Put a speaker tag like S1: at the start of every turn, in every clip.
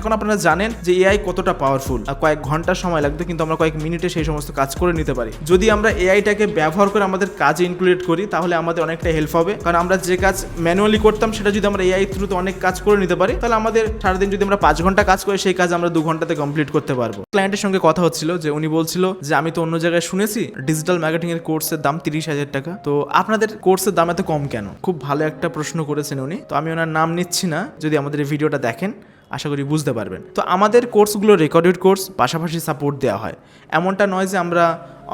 S1: এখন আপনারা জানেন যে এআই কতটা পাওয়ারফুল কয়েক ঘণ্টা সময় লাগবে, কিন্তু আমরা কয়েক মিনিটে সেই সমস্ত কাজ করে নিতে পারি। যদি আমরা এআইটাকে ব্যবহার করে আমাদের কাজে ইনক্লুডেড করি, তাহলে আমাদের অনেকটা হেল্প হবে। কারণ আমরা যে কাজ ম্যানুয়ালি করতাম, সেটা যদি আমরা এআই থ্রুতে অনেক কাজ করে নিতে পারি, তাহলে আমাদের সারাদিন যদি আমরা পাঁচ ঘণ্টা কাজ করি, সেই কাজ আমরা দু ঘন্টাতে কমপ্লিট করতে পারব। ক্লায়েন্টের সঙ্গে কথা হচ্ছিল যে, উনি বলছিল যে, আমি তো অন্য জায়গায় শুনেছি ডিজিটাল মার্কেটিং এর কোর্সের দাম তিরিশ হাজার টাকা। তো আপনাদের কোর্সের দাম এত কম কেন? খুব ভালো একটা প্রশ্ন করেছেন উনি। তো আমি ওনার নাম নিচ্ছি না, যদি আমাদের ভিডিওটা দেখেন। আশা করি বুঝতে পারবেন। তো আমাদের কোর্সগুলো রেকর্ডেড কোর্স পাশাপাশি সাপোর্ট দেওয়া হয়। এমনটা নয় যে আমরা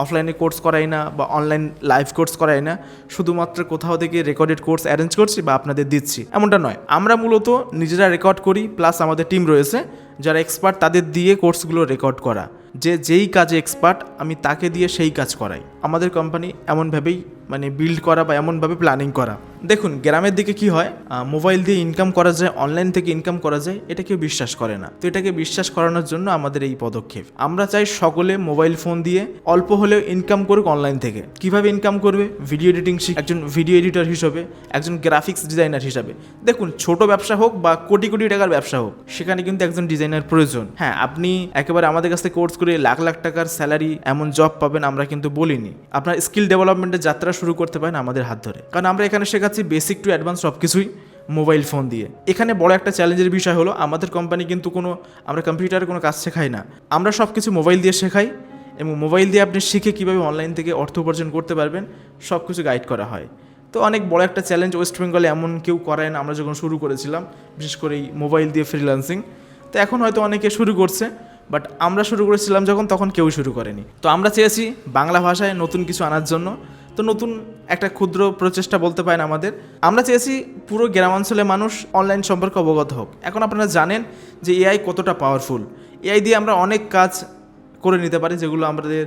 S1: অফলাইনে কোর্স করাই না বা অনলাইন লাইভ কোর্স করাই না। শুধুমাত্র কোথাও থেকে রেকর্ডেড কোর্স অ্যারেঞ্জ করছি বা আপনাদের দিচ্ছি। এমনটা নয়। আমরা মূলত নিজেরা রেকর্ড করি প্লাস আমাদের টিম রয়েছে, যারা এক্সপার্ট তাদের দিয়ে কোর্সগুলো রেকর্ড করা। যে যেই কাজে এক্সপার্ট আমি তাকে দিয়ে সেই কাজ করাই। আমাদের কোম্পানি এমনভাবেই মানে বিল্ড করা বা এমনভাবে প্ল্যানিং করা। দেখুন, গ্রামের দিকে কি হয়? মোবাইল দিয়ে ইনকাম করা যায় অনলাইন থেকে ইনকাম করা যায়, এটা কেউ বিশ্বাস করে না। তো এটাকে বিশ্বাস করানোর জন্য আমাদের এই পদক্ষেপ। আমরা চাই সকলে মোবাইল ফোন দিয়ে অল্প হলেও ইনকাম করুক অনলাইন থেকে। কীভাবে ইনকাম করবে? ভিডিও এডিটিং শিখ একজন ভিডিও এডিটর হিসেবে, একজন গ্রাফিক্স ডিজাইনার হিসাবে। দেখুন, ছোট ব্যবসা হোক বা কোটি কোটি টাকার ব্যবসা হোক, সেখানে কিন্তু একজন ডিজাইনার প্রয়োজন। হ্যাঁ আপনি একেবারে আমাদের কাছ থেকে কোর্স করে লাখ লাখ টাকার স্যালারি এমন জব পাবেন আমরা কিন্তু বলিনি। আপনার স্কিল ডেভেলপমেন্টের যাত্রা শুরু করতে পারেন আমাদের হাত ধরে। কারণ আমরা এখানে শেখাচ্ছি বেসিক টু অ্যাডভান্স সব কিছুই মোবাইল ফোন দিয়ে। এখানে বড় একটা চ্যালেঞ্জের বিষয় হলো, আমাদের কোম্পানি কিন্তু কোনো, আমরা কম্পিউটারে কোনো কাজ শেখাই না। আমরা সব কিছু মোবাইল দিয়ে শেখাই এবং মোবাইল দিয়ে আপনি শিখে কীভাবে অনলাইন থেকে অর্থ উপার্জন করতে পারবেন সব কিছু গাইড করা হয়। তো অনেক বড় একটা চ্যালেঞ্জ ওয়েস্ট বেঙ্গলে এমন কেউ করায় না, আমরা যখন শুরু করেছিলাম, বিশেষ করে এই মোবাইল দিয়ে ফ্রিল্যান্সিং তো এখন হয়তো অনেকে শুরু করছে বাট আমরা শুরু করেছিলাম যখন, তখন কেউ শুরু করেনি। তো আমরা চেয়েছি বাংলা ভাষায় নতুন কিছু আনার জন্য। তো নতুন একটা ক্ষুদ্র প্রচেষ্টা বলতে পারেন আমাদের। আমরা চেয়েছি পুরো গ্রামাঞ্চলে মানুষ অনলাইন সম্পর্কে অবগত হোক। এখন আপনারা জানেন যে এআই কতটা পাওয়ারফুল এআই দিয়ে আমরা অনেক কাজ করে নিতে পারি যেগুলো আমাদের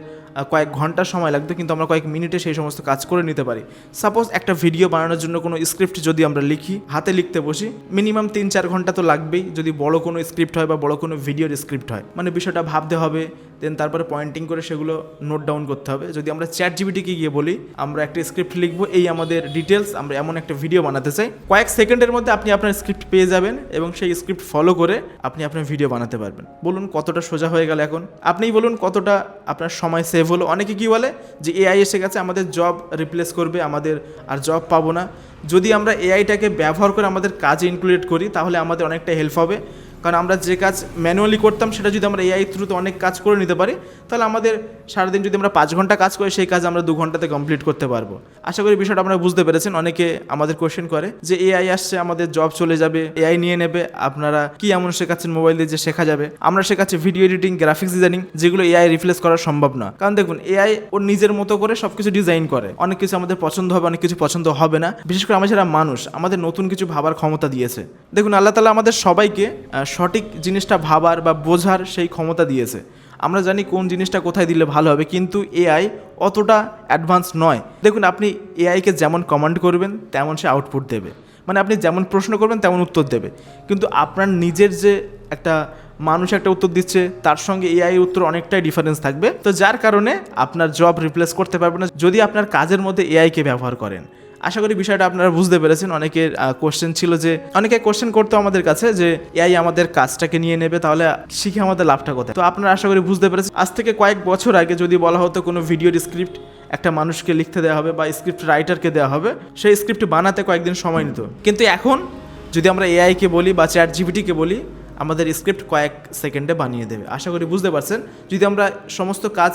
S1: কয়েক ঘণ্টা সময় লাগতো, কিন্তু আমরা কয়েক মিনিটে সেই সমস্ত কাজ করে নিতে পারি। সাপোজ একটা ভিডিও বানানোর জন্য কোনো স্ক্রিপ্ট যদি আমরা লিখি, হাতে লিখতে বসি মিনিমাম তিন চার ঘণ্টা তো লাগবেই, যদি বড় কোনো স্ক্রিপ্ট হয় বা বড় কোনো ভিডিওর স্ক্রিপ্ট হয়। মানে বিষয়টা ভাবতে হবে দেন তারপরে পয়েন্টিং করে সেগুলো নোট ডাউন করতে হবে। যদি আমরা চ্যাট জিবিটিকে গিয়ে বলি, আমরা একটা স্ক্রিপ্ট লিখব, এই আমাদের ডিটেলস আমরা এমন একটা ভিডিও বানাতে চাই। কয়েক সেকেন্ডের মধ্যে আপনি আপনার স্ক্রিপ্ট পেয়ে যাবেন এবং সেই স্ক্রিপ্ট ফলো করে আপনি আপনার ভিডিও বানাতে পারবেন। বলুন কতটা সোজা হয়ে গেল এখন? আপনিই বলুন কতটা আপনার সময় সেভ হলো। অনেকে কি বলে যে এআই এসে গেছে, আমাদের জব রিপ্লেস করবে, আমাদের আর জব পাবো না। যদি আমরা এআইটাকে ব্যবহার করে আমাদের কাজে ইনক্লুডেড করি, তাহলে আমাদের অনেকটা হেল্প হবে। কারণ আমরা যে কাজ ম্যানুয়ালি করতাম, সেটা যদি আমরা এআই থ্রুতে অনেক কাজ করে নিতে পারি, তাহলে আমাদের সারাদিন যদি আমরা পাঁচ ঘণ্টা কাজ করি, সেই কাজ আমরা দু ঘন্টাতে কমপ্লিট করতে পারব। আশা করি বিষয়টা আপনারা বুঝতে পেরেছেন। অনেকে আমাদের কোশ্চেন করে যে এআই আসছে, আমাদের জব চলে যাবে এআই নিয়ে নেবে, আপনারা কি এমন শেখাচ্ছেন মোবাইল দিয়ে যে শেখা যাবে? আমরা শেখাচ্ছি ভিডিও এডিটিং গ্রাফিক্স ডিজাইনিং যেগুলো এআই রিপ্লেস করা সম্ভব না। কারণ দেখুন এআই ওর নিজের মতো করে সবকিছু ডিজাইন করে। অনেক কিছু আমাদের পছন্দ হবে, অনেক কিছু পছন্দ হবে না। বিশেষ করে আমরা যারা মানুষ, আমাদের নতুন কিছু ভাবার ক্ষমতা দিয়েছে। দেখুন, আল্লাহ তালা আমাদের সবাইকে সঠিক জিনিসটা ভাবার বা বোঝার সেই ক্ষমতা দিয়েছে। আমরা জানি কোন জিনিসটা কোথায় দিলে ভালো হবে, কিন্তু এআই অতটা অ্যাডভান্স নয়। দেখুন, আপনি এআইকে যেমন কমান্ড করবেন, তেমন সে আউটপুট দেবে। মানে আপনি যেমন প্রশ্ন করবেন, তেমন উত্তর দেবে। কিন্তু আপনার নিজের যে একটা মানুষ একটা উত্তর দিচ্ছে, তার সঙ্গে এআই উত্তর অনেকটাই ডিফারেন্স থাকবে। তো যার কারণে আপনার জব রিপ্লেস করতে পারবে না। যদি আপনার কাজের মধ্যে এআইকে ব্যবহার করেন আশা করি বিষয়টা আপনারা বুঝতে পেরেছেন। অনেকের কোশ্চেন ছিল যে, অনেকে কোশ্চেন করতো আমাদের কাছে যে এআই আমাদের কাজটাকে নিয়ে নেবে, তাহলে শিখে আমাদের লাভটা কোথায়? তো আপনারা আশা করি বুঝতে পেরেছেন। আজ থেকে কয়েক বছর আগে যদি বলা হতো কোনো ভিডিওর স্ক্রিপ্ট একটা মানুষকে লিখতে দেওয়া হবে বা স্ক্রিপ্ট রাইটারকে দেওয়া হবে, সেই স্ক্রিপ্ট বানাতে কয়েকদিন সময় নিত। কিন্তু এখন যদি আমরা এআইকে বলি বা চ্যাট জিপিটিকে বলি, আমাদের স্ক্রিপ্ট কয়েক সেকেন্ডে বানিয়ে দেবে। আশা করি বুঝতে পারছেন। যদি আমরা সমস্ত কাজ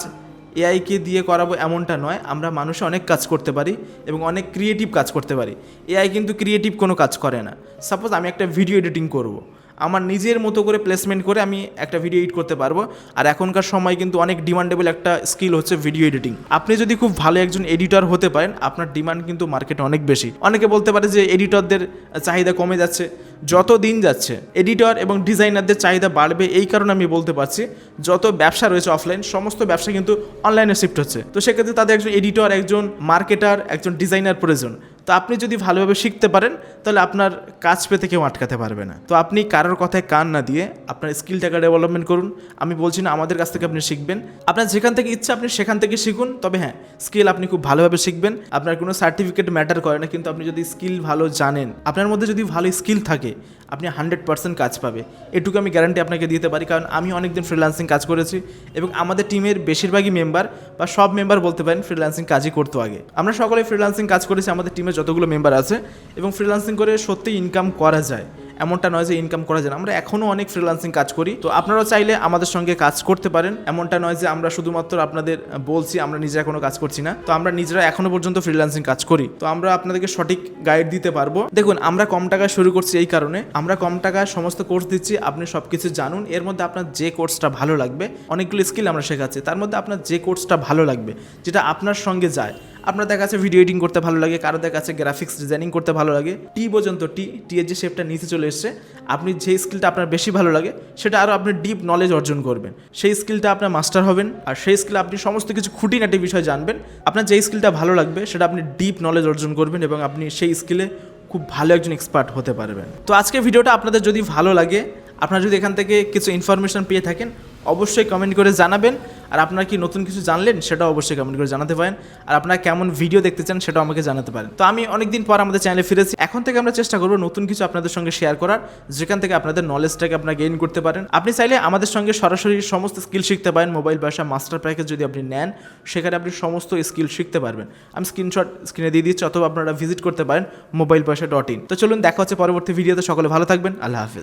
S1: এআইকে দিয়ে করাবো এমনটা নয়। আমরা মানুষে অনেক কাজ করতে পারি এবং অনেক ক্রিয়েটিভ কাজ করতে পারি। এআই কিন্তু ক্রিয়েটিভ কোনো কাজ করে না। সাপোজ আমি একটা ভিডিও এডিটিং করব। আমার নিজের মতো করে প্লেসমেন্ট করে আমি একটা ভিডিও এডিট করতে পারব। আর এখনকার সময় কিন্তু অনেক ডিমান্ডেবল একটা স্কিল হচ্ছে ভিডিও এডিটিং আপনি যদি খুব ভালো একজন এডিটর হতে পারেন, আপনার ডিমান্ড কিন্তু মার্কেটে অনেক বেশি। অনেকে বলতে পারে যে এডিটরদের চাহিদা কমে যাচ্ছে। যত দিন যাচ্ছে এডিটর এবং ডিজাইনারদের চাহিদা বাড়বে এই কারণে আমি বলতে পারছি, যত ব্যবসা রয়েছে অফলাইন সমস্ত ব্যবসা কিন্তু অনলাইনে শিফট হচ্ছে। তো সেক্ষেত্রে তাদের একজন এডিটর একজন মার্কেটার একজন ডিজাইনার প্রয়োজন। তো আপনি যদি ভালোভাবে শিখতে পারেন, তাহলে আপনার কাজ পেতে কেউ আটকাতে পারবে না। তো আপনি কারোর কথায় কান না দিয়ে আপনার স্কিলটাকে ডেভেলপমেন্ট করুন। আমি বলছি না আমাদের কাছ থেকে আপনি শিখবেন। আপনার যেখান থেকে ইচ্ছা আপনি সেখান থেকে শিখুন। তবে হ্যাঁ স্কিল আপনি খুব ভালোভাবে শিখবেন। আপনার কোনো সার্টিফিকেট ম্যাটার করে না। কিন্তু আপনি যদি স্কিল ভালো জানেন, আপনার মধ্যে যদি ভালো স্কিল থাকে, আপনি হান্ড্রেড পার্সেন্ট কাজ পাবে। এটুকু আমি গ্যারান্টি আপনাকে দিতে পারি। কারণ আমি অনেকদিন ফ্রিল্যান্সিং কাজ করেছি এবং আমাদের টিমের বেশিরভাগই মেম্বার বা সব মেম্বার বলতে পারেন ফ্রিল্যান্সিং কাজই করতো আগে। আমরা সকলে ফ্রিল্যান্সিং কাজ করেছি, আমাদের টিমে যতগুলো মেম্বার আছে এবং ফ্রিল্যান্সিং করে সত্যি ইনকাম করা যায়। এমনটা নয় যে ইনকাম করা যায় না। আমরা এখনও অনেক ফ্রিল্যান্সিং কাজ করি। তো আপনারাও চাইলে আমাদের সঙ্গে কাজ করতে পারেন। এমনটা নয় যে আমরা শুধুমাত্র আপনাদের বলছি, আমরা নিজেরা কোনো কাজ করছি না। তো আমরা নিজেরা এখনও পর্যন্ত ফ্রিল্যান্সিং কাজ করি। তো আমরা আপনাদেরকে সঠিক গাইড দিতে পারব। দেখুন, আমরা কম টাকায় শুরু করছি এই কারণে। আমরা কম টাকায় সমস্ত কোর্স দিচ্ছি। আপনি সব কিছু জানুন। এর মধ্যে আপনার যে কোর্সটা ভালো লাগবে, অনেকগুলো স্কিল আমরা শেখাচ্ছি। তার মধ্যে আপনার যে কোর্সটা ভালো লাগবে, যেটা আপনার সঙ্গে যায় আপনার দেখা যাচ্ছে ভিডিও এডিটিং করতে ভালো লাগে কারও দেখা যাচ্ছে গ্রাফিক্স ডিজাইনিং করতে ভালো লাগে টি পর্যন্ত টি টি এর যে শেপটা নিচে চলে এসছে, আপনি যে স্কিলটা আপনার বেশি ভালো লাগে, সেটা আরও আপনি ডিপ নলেজ অর্জন করবেন। সেই স্কিলটা আপনার মাস্টার হবেন, আর সেই স্কিল আপনি সমস্ত কিছু খুঁটিনাটি বিষয় জানবেন, আপনার যে স্কিলটা ভালো লাগবে, সেটা আপনি ডিপ নলেজ অর্জন করবেন এবং আপনি সেই স্কিলে খুব ভালো একজন এক্সপার্ট হতে পারবেন। তো আজকে ভিডিওটা আপনাদের যদি ভালো লাগে, আপনারা যদি এখান থেকে কিছু ইনফরমেশন পেয়ে থাকেন অবশ্যই কমেন্ট করে জানাবেন। আর আপনারা কি নতুন কিছু জানলেন, সেটাও অবশ্যই কমেন্ট করে জানাতে পারেন। আর আপনারা কেমন ভিডিও দেখতে চান, সেটাও আমাকে জানাতে পারেন। তো আমি অনেকদিন পর আমাদের চ্যানেলে ফিরেছি। এখন থেকে আমরা চেষ্টা করব নতুন কিছু আপনাদের সঙ্গে শেয়ার করার, যেখান থেকে আপনাদের নলেজটাকে আপনারা গেইন করতে পারেন। আপনি চাইলে আমাদের সঙ্গে সরাসরি সমস্ত স্কিল শিখতে পারেন। মোবাইল ভাষা মাস্টার প্যাকেজ যদি আপনি নেন, সেখানে আপনি সমস্ত স্কিল শিখতে পারবেন। আমি স্ক্রিনশট স্ক্রিনে দিয়ে দিচ্ছি, অথবা আপনারা ভিজিট করতে পারেন মোবাইল পয়সা ডট ইন তো চলুন, দেখা হচ্ছে পরবর্তী ভিডিওতে সকলে ভালো থাকবেন। আল্লাহ হাফিজ।